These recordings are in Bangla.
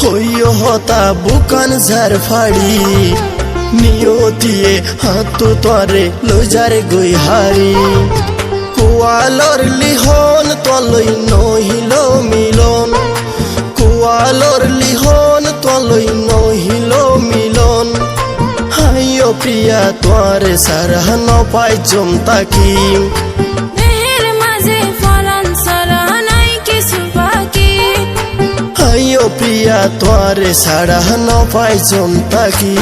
হইয় হতা বুকান ঝার ফাড়ি। নিয়তিয়ে হাত তরে লজারে গই হারি কুয়ালর লিহন তলই নহিল মিলন। কুয়ালর লিহন তলই নহিল মিলন। হাইয় প্রিয়া তোরে সারা ন পাই জমতাকি দেহের তোরে সারা ন পাই জমতাকি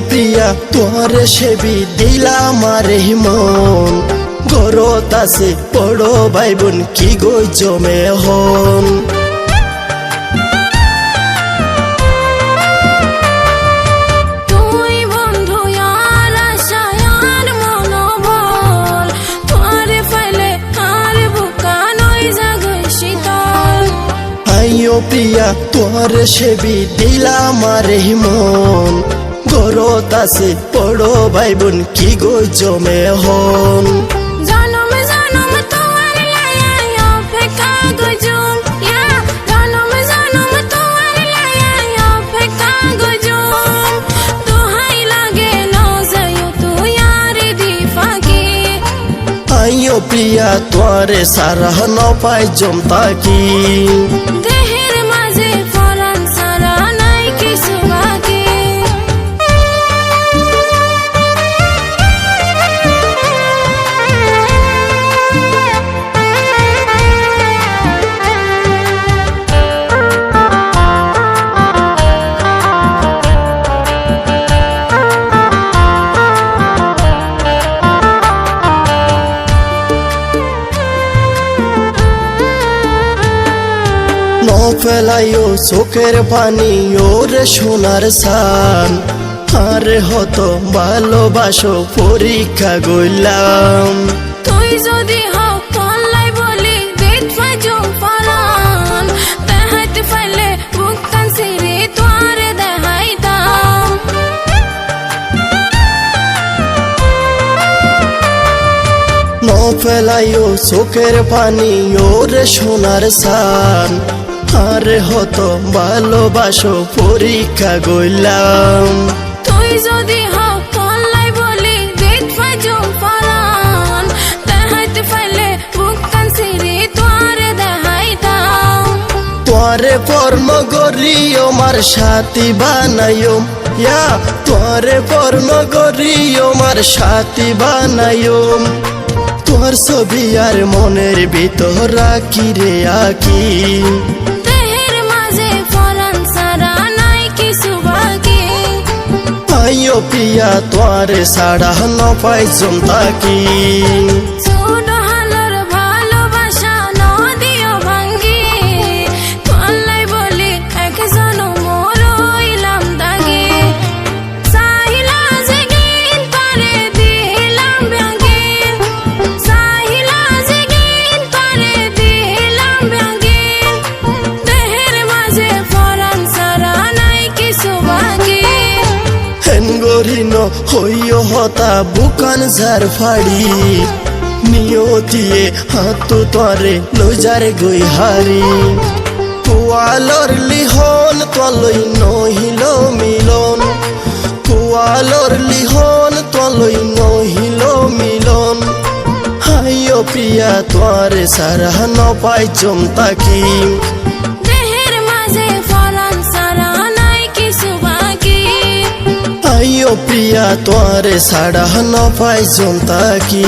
প্রিয়া তোরে সেবি দিলা মারে মন গরত আছে বড় ভাই বোন কি গো জমে হন? প্রিয়া তোরে সেবি দিলা মারে মন গরত আছে বড় ভাই বোন কি গো জমে হন জনম জনম তোমার লায়াই অপেক্ষা গজুম ইয়া জনম জনম তোমার লায়াই অপেক্ষা গজুম দোহাই লাগে ন যায়ো তুই আর দি ফাঁকি আইও প্রিয়া তোরে সারা ন পাই জমতাকি দেহের মাঝে ফেলাইও চোখের পানি ওরে সোনার সান। আরে হতো ভালোবাসো পরীক্ষা গইলাম তুই যদি হও বলি বেদ ফাইলে দেখাইতাম। ন ফেলাইও চোখের পানি ওরে সোনার সান। আরে হতো ভালোবাসো পরীক্ষা গইলাম তুই যদি হও কল্লাই বলি ফাজুম ফলন। দেখাইতে তোরে দেখাইতাম। তোরে পর্ম গরিও মার সাথী বানাইও। ইয়া তোরে পর্ম গরিও মার সাথী বানাইও। তোর ছবি আর মনের ভিতর রাখি রে আকি। পিয়া তোয়ারে সাড়া ন পাই জমতাকি হইও হতা বুকান ঝার ফাড়ি। নিয়তিয়ে হাত তরে লজারে গই হারি কুয়ালর লিহন তলই নহিল মিলন। কুয়ালর লিহন তলই নহিল মিলন। হাইও প্রিয়া তোরে সারা ন পাই জমতাকি দেহের প্রিয়া তোরে সাড়া ন পাই জমতাকি